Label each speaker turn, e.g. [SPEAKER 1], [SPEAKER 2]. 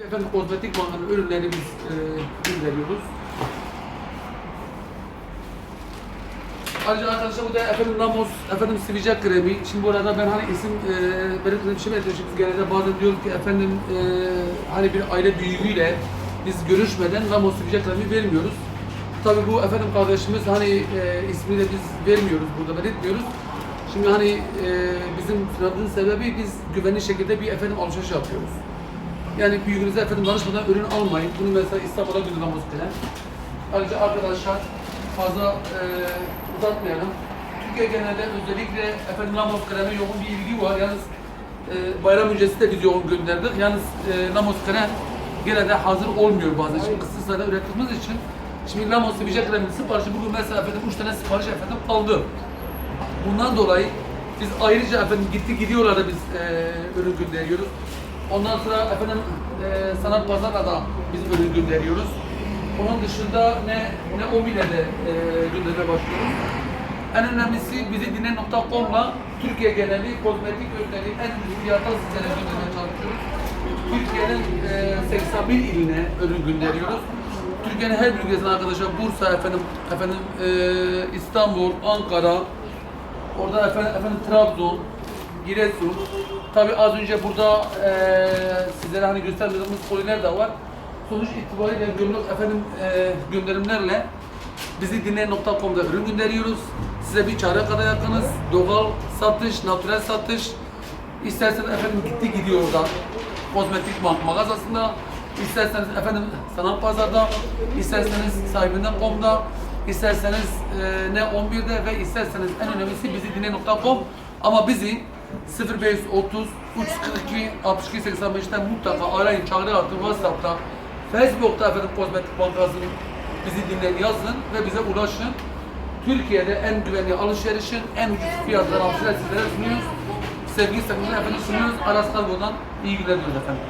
[SPEAKER 1] Efendim kozmetik bankanın ürünlerini biz e, gönderiyoruz. Ayrıca arkadaşlar bu da efendim Ramos, efendim sivilce kremi. Şimdi bu arada ben hani isim e, belirtmediğim şey belirtiyorum. Şimdi genelde bazen diyoruz ki efendim e, hani bir aile büyüğüyle biz görüşmeden Ramos sivilce kremi vermiyoruz. Tabii bu efendim kardeşimiz hani e, ismini de biz vermiyoruz burada belirtmiyoruz. Şimdi hani e, bizim sunadığın sebebi biz güvenli şekilde bir efendim alışveriş yapıyoruz. Yani büyüğünüze efendim danışmadan ürün almayın. Bunu mesela İstanbul'a göndermemiz falan. Ayrıca arkadaşlar fazla e, uzatmayalım. Türkiye genelde özellikle efendim Ramos kreme yoğun bir ilgi var. Yalnız e, bayram öncesi de biz yoğun gönderdik. Yalnız e, Ramos krem genelde hazır olmuyor bazen. Şimdi kısa sürede ürettiğimiz için Şimdi Ramos sivilce kremin siparişi bugün mesela efendim 3 tane sipariş efendim aldı. Bundan dolayı biz ayrıca efendim gitti gidiyorlar da biz e, ürün gönderiyoruz. Ondan sonra efendim e, sanat pazarına da biz ürün gönderiyoruz. Onun dışında ne ne Omi'le de e, başlıyoruz. En önemlisi bizi dinle.com'la Türkiye geneli kozmetik ürünleri en ucuz fiyata sizlere göndermeye çalışıyoruz. Türkiye'nin e, 81 iline ürün gönderiyoruz. Türkiye'nin her bölgesine arkadaşlar Bursa efendim efendim e, İstanbul, Ankara, Orada efendim, efendim Trabzon, Giresun. Tabi az önce burada eee sizlere hani göstermediğimiz koliler de var. Sonuç itibariyle gönüllü efendim eee gönderimlerle bizi dinleyen.com'da ürün gönderiyoruz. Size bir çare kadar yakınız. Doğal satış, natürel satış. İsterseniz efendim gitti gidiyor oradan. Kozmetik mağazasında. İsterseniz efendim sanat pazarda, isterseniz sahibinden.com'da, isterseniz e, ne 11'de ve isterseniz en önemlisi bizi dinle.com ama bizi 0530 342 62 85'ten mutlaka arayın, çağrı artı WhatsApp'ta, Facebook'ta efendim kozmetik bankasının bizi dinleyin yazın ve bize ulaşın. Türkiye'de en güvenli alışverişin en ucuz fiyatları altında sizlere sunuyoruz. Sevgili sakınlar efendim sunuyoruz. Aras Kargo'dan iyi günler diliyoruz efendim.